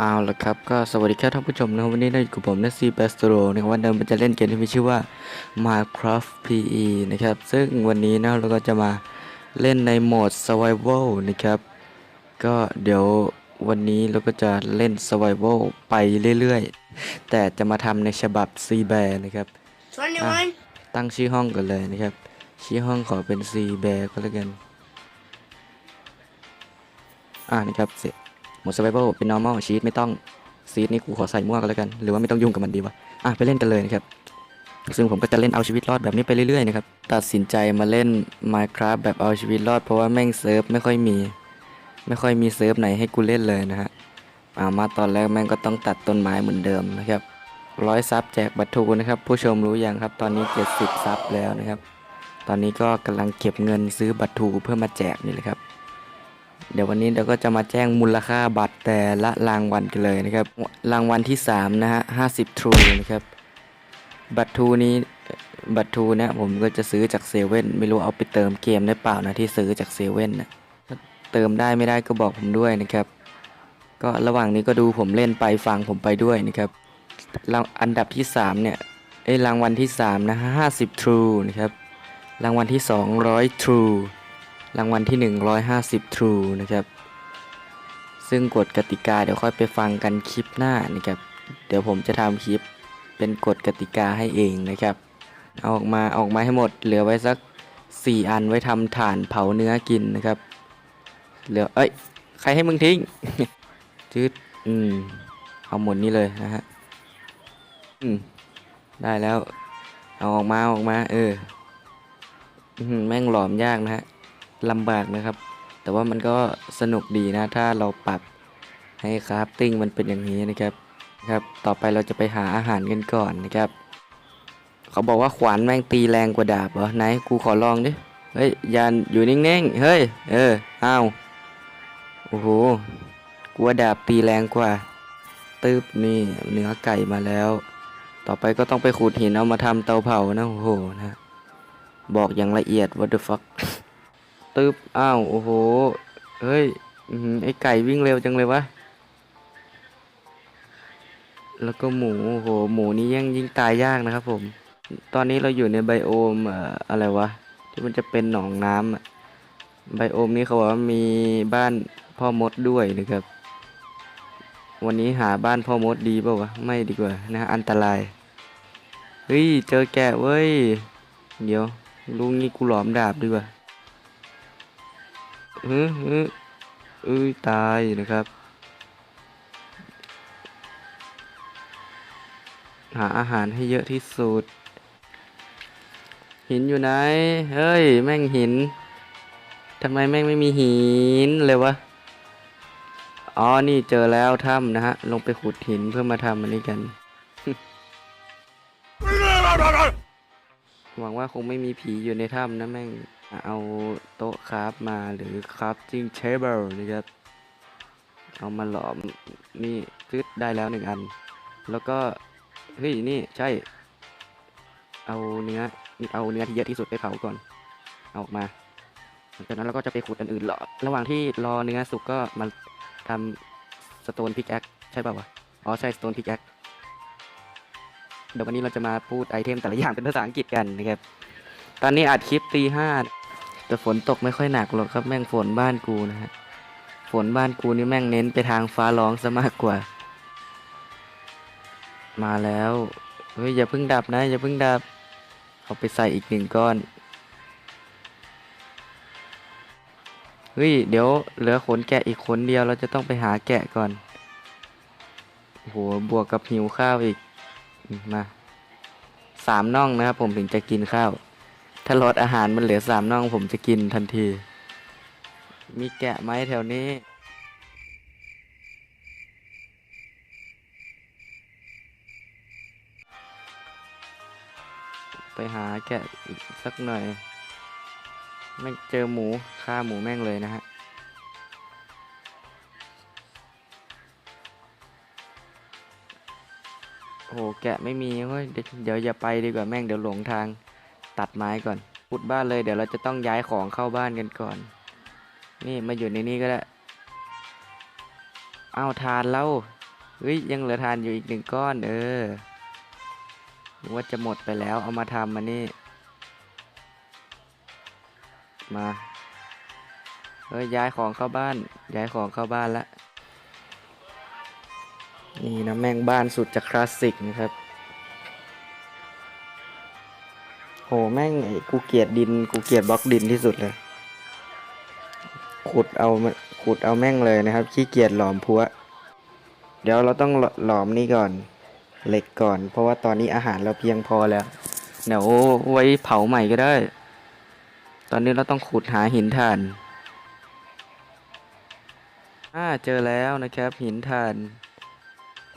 เอาละครับก็สวัสดีครับท่านผู้ชมนะครับวันนี้เราอยู่กับผมนัซีเบสโตรนะครับวันเดิมมันจะเล่นเกมที่มีชื่อว่า Minecraft PE นะครับ ซึ่งวันนี้นะเราก็จะมาเล่นในโหมด Survival นะครับ ก็เดี๋ยววันนี้เราก็จะเล่น Survival ไปเรื่อยๆ แต่จะมาทำในฉบับ C Bear นะครับ 21. ตั้งชื่อห้องกันเลยนะครับ ชื่อห้องขอเป็น C Bear ก็แล้วกัน อ่านะครับเสร็จห มด survival เป็น normal ชีตไม่ต้องซีดนี่กูขอใส่มั่วกันแล้วกัน หรือว่าไม่ต้องยุ่งกับมันดีวะอะไปเล่นกันเลยนะครับ ซึ่งผมก็จะเล่นเอาชีวิตรอดแบบนี้ไปเรื่อยๆนะครับ ตัดสินใจมาเล่น Minecraft แบบเอาชีวิตรอด เพราะว่าแม่งเซิร์ฟไม่ค่อยมี ไม่ค่อยมีเซิร์ฟไหนให้กูเล่นเลยนะฮะอ่ามาตอนแรกแม่งก็ต้องตัดต้นไม้เหมือนเดิมนะครับร้อยซับแจกบัตรทูนะครับผู้ชมรู้อยังครับตอนนี้ 70 ซับแล้วนะครับ ตอนนี้ก็กำลังเก็บเงินซื้อบัตรทูเพื่อมาแจกนี่แหละครับ เดี๋ยววันนี้เราก็จะมาแจ้งมูลค่าบัตรแต่ละรางวัลกันเลยนะครับ รางวัลที่ 3 นะฮะ50 True นะครับ บัตรทูนี้บัตรทูเนี่ยผมก็จะซื้อจากเซเว่นไม่รู้เอาไปเติมเกมได้เปล่านะที่ซื้อจากเซเว่นนะถ้าเติมได้ไม่ได้ก็บอกผมด้วยนะครับ ก็ระหว่างนี้ก็ดูผมเล่นไปฟังผมไปด้วยนะครับรางอันดับที่ 3 เนี่ยเอ้ยรางวัลที่3นะฮะ50 True นะครับ รางวัลที่ 200 True รางวัลที่ 150 True นะครับ ซึ่งกฎกติกาเดี๋ยวค่อยไปฟังกันคลิปหน้านะครับ เดี๋ยวผมจะทำคลิปเป็นกฎกติกาให้เองนะครับ เอาออกมาออกมาให้หมด เหลือไว้สัก 4 อันไว้ทำถ่านเผาเนื้อกินนะครับ เหลือ เอ้ย ใครให้มึงทิ้งจืดอืม เอาหมดนี้เลยนะฮะ อืม ได้แล้ว เอาออกมาออกมา เอออือหือแม่งหลอมยากนะฮะ ลำบากนะครับ แต่ว่ามันก็สนุกดีนะ ถ้าเราปรับให้คราฟติ้งมันเป็นอย่างนี้นะครับครับ ต่อไปเราจะไปหาอาหารกันก่อนนะครับ เขาบอกว่าขวานแม่งตีแรงกว่าดาบเหรอไหนกูขอลองดิเฮ้ยยันอยู่นิ่งๆเฮ้ยเอออ้าวโอ้โหกูว่าดาบตีแรงกว่าตึบนี่เนื้อไก่มาแล้ว ต่อไปก็ต้องไปขูดหินเอามาทำเตาเผานะโอ้โหนะ บอกอย่างละเอียด what the fuck ตึบอ้าวโอ้โหเฮ้ยอื้อหือไอไก่วิ่งเร็วจังเลยวะแล้วก็หมูโอ้โหหมูนี้ยังยิ่งตายยากนะครับ ผม ตอนนี้เราอยู่ในไบโอมเอ่ออะไรวะที่มันจะเป็นหนองน้ำอะไบโอมนี้เขาบอกว่ามีบ้านพ่อมดด้วยนะครับ วันนี้หาบ้านพ่อมดดีเปล่าวะไม่ดีกว่านะอันตรายเฮ้ยเจอแกะเว้ยเดี๋ยวลุงนี่กูหลอมดาบดีกว่า เฮ้ยเฮ้ยเอ้ยตายนะครับ หาอาหารให้เยอะที่สุด หินอยู่ไหน เฮ้ย แม่งหินทำไมแม่งไม่มีหินเลยวะ อ๋อ นี่เจอแล้วถ้ำนะฮะ ลงไปขุดหินเพื่อมาทำอันนี้กัน หวังว่าคงไม่มีผีอยู่ในถ้ำนะแม่ง เอาโต๊ะคราฟมาหรือคราฟจิ้งเชเบิลนะครับ เอามาหลอมนี่ซึดได้แล้วหนึ่งอัน แล้วก็ เฮ้ย นี่ใช่ เอาเนื้อนี่เอาเนื้อที่เยอะที่สุดไปเผาก่อน เอาออกมาหลังจากนั้นเราก็จะไปขุดอันอื่นหรอระหว่างที่รอเนื้อสุกก็มาทำสโตนพิกแอคใช่ป่าวะ อ๋อใช่สโตนพิกแอคเดี๋ยววันนี้เราจะมาพูดไอเทมแต่ละอย่างเป็นภาษาอังกฤษกันนะครับ ตอนนี้อัดคลิปตีห้า แต่ฝนตกไม่ค่อยหนักหรอกครับแม่งฝนบ้านกูนะฮะ ฝนบ้านกูนี่แม่งเน้นไปทางฟ้าร้องซะมากกว่า มาแล้ว เฮ้ยอย่าเพิ่งดับนะ อย่าเพิ่งดับ เอาไปใส่อีกหนึ่งก้อน เฮ้ยเดี๋ยวเหลือขนแกะอีกขนเดียวเราจะต้องไปหาแกะก่อน โอ้โหบวกกับหิวข้าวอีก มาสามน่องนะครับผมถึงจะกินข้าว ถ้าลดอาหารมันเหลือสามน่องผมจะกินทันที มีแกะไหมแถวนี้ ไปหาแกะอีกสักหน่อย ไม่เจอหมูฆ่าหมูแม่งเลยนะฮะโอ้โหแกะไม่มีเว้ยเดี๋ยวเดี๋ยวอย่าไปดีกว่าแม่งเดี๋ยวหลงทาง ตัดไม้ก่อนขุดบ้านเลยเดี๋ยวเราจะต้องย้ายของเข้าบ้านกันก่อน นี่มาอยู่ในนี้ก็ได้อ้าวทานแล้วเฮ้ยยังเหลือทานอยู่อีกหนึ่งก้อนเออว่าจะหมดไปแล้วเอามาทำมานี่มาเฮ้ยย้ายของเข้าบ้าน ย้ายของเข้าบ้านละนี่นะแม่งบ้านสุดจะคลาสสิกนะครับ โหแม่งไอ้กูเกลียดดิน กูเกลียดบล็อกดินที่สุดเลย ขุดเอามาขุดเอาแม่งเลยนะครับ ขี้เกียจหลอมพัว เดี๋ยวเราต้องหลอมนี่ก่อน เหล็กก่อน เพราะว่าตอนนี้อาหารเราเพียงพอแล้ว เดี๋ยวไว้เผาใหม่ก็ได้ ตอนนี้เราต้องขุดหาหินถ่านอ่าเจอแล้วนะครับ หินถ่าน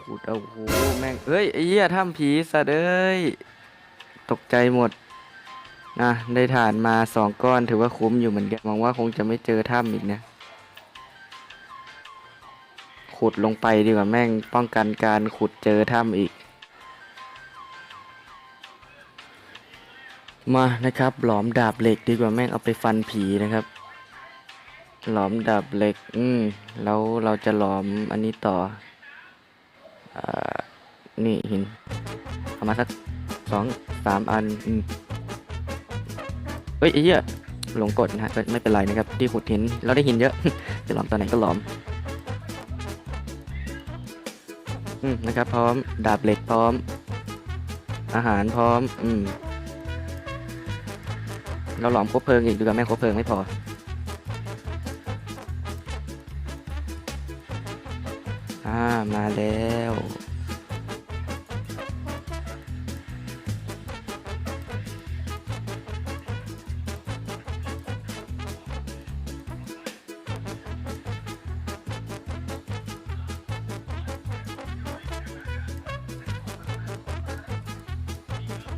ขุดเอาโอ้โหแม่งเอ้ยไอ้เหี้ยถ้ำผีสัตว์เอ้ย ตกใจหมด นะได้ถ่านมาสองก้อนถือว่าคุ้มอยู่เหมือนกันหวังว่าคงจะไม่เจอถ้ำอีกนะ ขุดลงไปดีกว่าแม่งป้องกันการขุดเจอถ้ำอีก มานะครับ หลอมดาบเหล็กดีกว่าแม่งเอาไปฟันผีนะครับ หลอมดาบเหล็ก อืมแล้วเราจะหลอมอันนี้ต่ออ่านี่หินเอามาสักสองสามอัน อืม เฮ้ยไอ้เหี้ยหลงกดนะฮะก็ไม่เป็นไรนะครับที่ขุดหินเราได้หินเยอะ จะหลอมตอนไหนก็หลอมอืมนะครับ พร้อมดาบเหล็กพร้อม อาหารพร้อม อืม เราหลอมคบเพลิงอีกดูกับแม่คบเพลิงไม่พออ่ามาแล้ว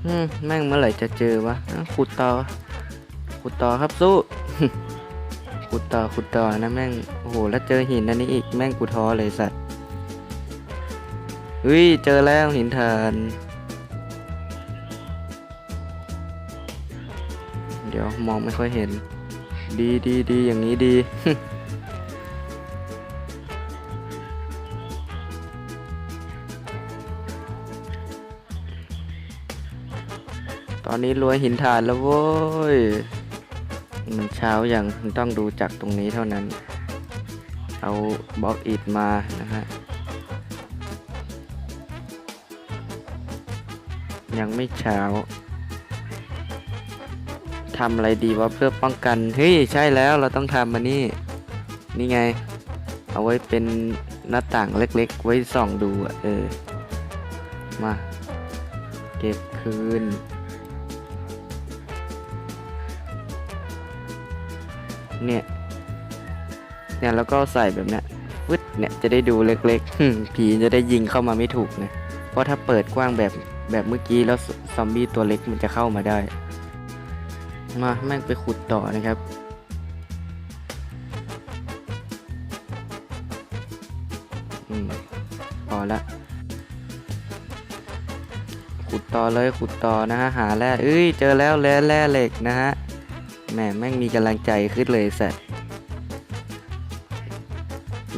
อืมแม่งเมื่อไหร่จะเจอวะขุดต่อขุดต่อครับสู้ขุดต่อขุดต่อนะแม่งโอ้โหแล้วเจอหินอันนี้อีกแม่งกูท้อเลยสัตว์เฮ้ยเจอแล้วหินฐานเดี๋ยวมองไม่ค่อยเห็น ดีดีดีอย่างนี้ดี อนนี้รวยหินฐานแล้วโว้ยมันเช้าอย่างต้องดูจากตรงนี้เท่านั้น เอาบล็อกอิดมานะฮะ ยังไม่เช้าทำอะไรดีวะเพื่อป้องกัน เฮ้ย ใช่แล้วเราต้องทำมานี่ นี่ไง เอาไว้เป็นหน้าต่างเล็กๆ ไว้ส่องดูอะเออ มา เก็บคืน เนี่ย เนี่ยแล้วก็ใส่แบบเนี้ยฟึดเนี่ยจะได้ดูเล็กๆผีจะได้ยิงเข้ามาไม่ถูกนะ เพราะถ้าเปิดกว้างแบบแบบเมื่อกี้แล้วซซอมบี้ตัวเล็กมันจะเข้ามาได้ มาแม่งไปขุดต่อนะครับอืมพอละ ขุดต่อเลยขุดต่อนะฮะหาแร่เอ้ยเจอแล้วแร่แร่เหล็กนะฮะ แหมแม่งมีกำลังใจขึ้นเลยสัตว์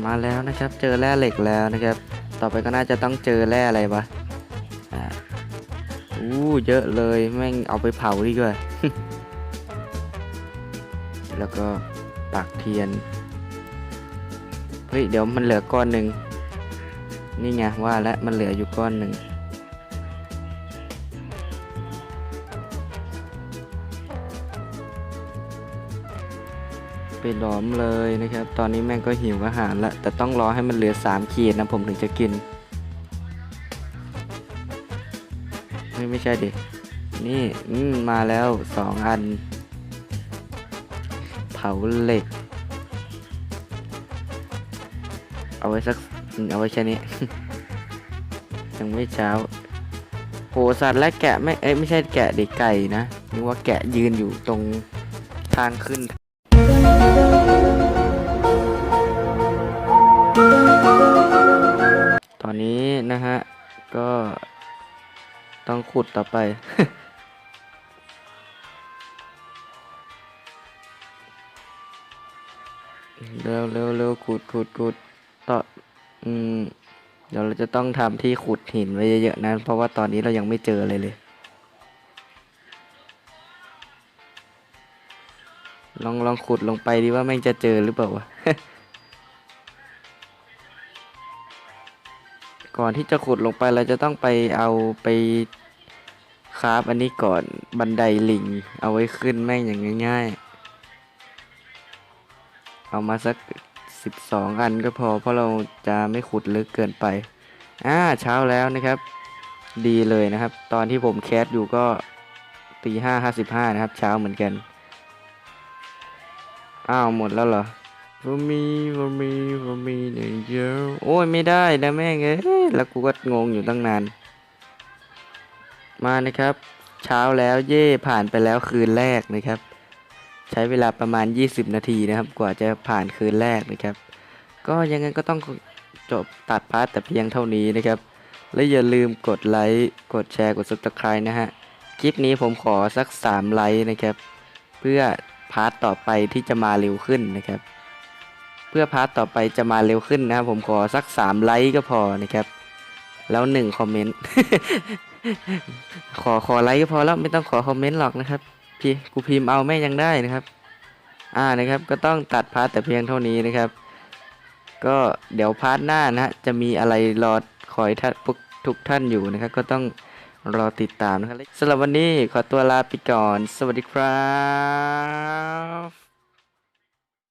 มาแล้วนะครับ เจอแร่เหล็กแล้วนะครับ ต่อไปก็น่าจะต้องเจอแร่อะไรวะอ่าอู้เยอะเลยแม่งเอาไปเผาดีกว่า แล้วก็ปักเทียน เฮ้ยเดี๋ยวมันเหลือก้อนหนึ่ง นี่ไงว่าแล้วมันเหลืออยู่ก้อนหนึ่ง ไปล้อมเลยนะครับ ตอนนี้แม่งก็หิวอาหารละ แต่ต้องรอให้มันเหลือสามขีดนะผมถึงจะกิน ไม่ไม่ใช่ดิ นี่อืมมาแล้วสองอัน เผาเหล็ก เอาไว้สัก เอาไว้แค่นี้ ยังไม่เช้าโหสัตว์และแกะไม่ เอ้ยไม่ใช่แกะเด็กไก่นะนึกว่าแกะยืนอยู่ตรงทางขึ้น ตอนนี้นะฮะ ก็ต้องขุดต่อไป เร็วเร็วเร็วขุดขุดขุดต่ออืมเดี๋ยวเราจะต้องทำที่ขุดหินไว้เยอะๆนะ เพราะว่าตอนนี้เรายังไม่เจออะไรเลย ลองลองขุดลงไปดีว่าแม่งจะเจอหรือเปล่าวะ ก่อนที่จะขุดลงไปเราจะต้องไปเอาไปคราฟอันนี้ก่อนบันไดลิง เอาไว้ขึ้นแม่งอย่างง่ายๆ เอามาสักสิบสองอันก็พอ เพราะเราจะไม่ขุดลึกเกินไปอ่าเช้าแล้วนะครับ ดีเลยนะครับ ตอนที่ผมแคสอยู่ก็ตีห้าห้าสิบห้านะครับ เช้าเหมือนกัน อ้าวหมดแล้วเหรอ วมีวมีวมีเนี่ยเยอะโอ้ยไม่ได้นะแม่งเอ้ยแล้วกูก็งงอยู่ตั้งนาน มานะครับ เช้าแล้วเย่ผ่านไปแล้วคืนแรกนะครับ ใช้เวลาประมาณ 20 นาทีนะครับ กว่าจะผ่านคืนแรกนะครับ ก็ยังไงก็ต้องจบตัดพาร์ทแต่เพียงเท่านี้นะครับ และอย่าลืมกดไลค์กดแชร์กด subscribe นะฮะคลิปนี้ผมขอสัก 3 ไลค์นะครับ เพื่อพาร์ทต่อไปที่จะมาเร็วขึ้นนะครับ พื่อพาร์ทต่อไปจะมาเร็วขึ้นนะครับผมขอสัก3ไลค์ก็พอนะครับ แล้ว1คอมเมนต์ขอขอไลค์ก็พอแล้วไม่ต้องขอคอมเมนต์หรอกนะครับ พี่กูพิมพ์เอาแม่ยังได้นะครับ อ่านะครับ ก็ต้องตัดพาร์ทแต่เพียงเท่านี้นะครับ ก็เดี๋ยวพาร์ทหน้านะฮะจะมีอะไรรอคอยท่านพวกทุกท่านอยู่นะครับ ก็ต้องรอติดตามนะครับสำหรับวันนี้ขอตัวลาไปก่อน สวัสดีครับ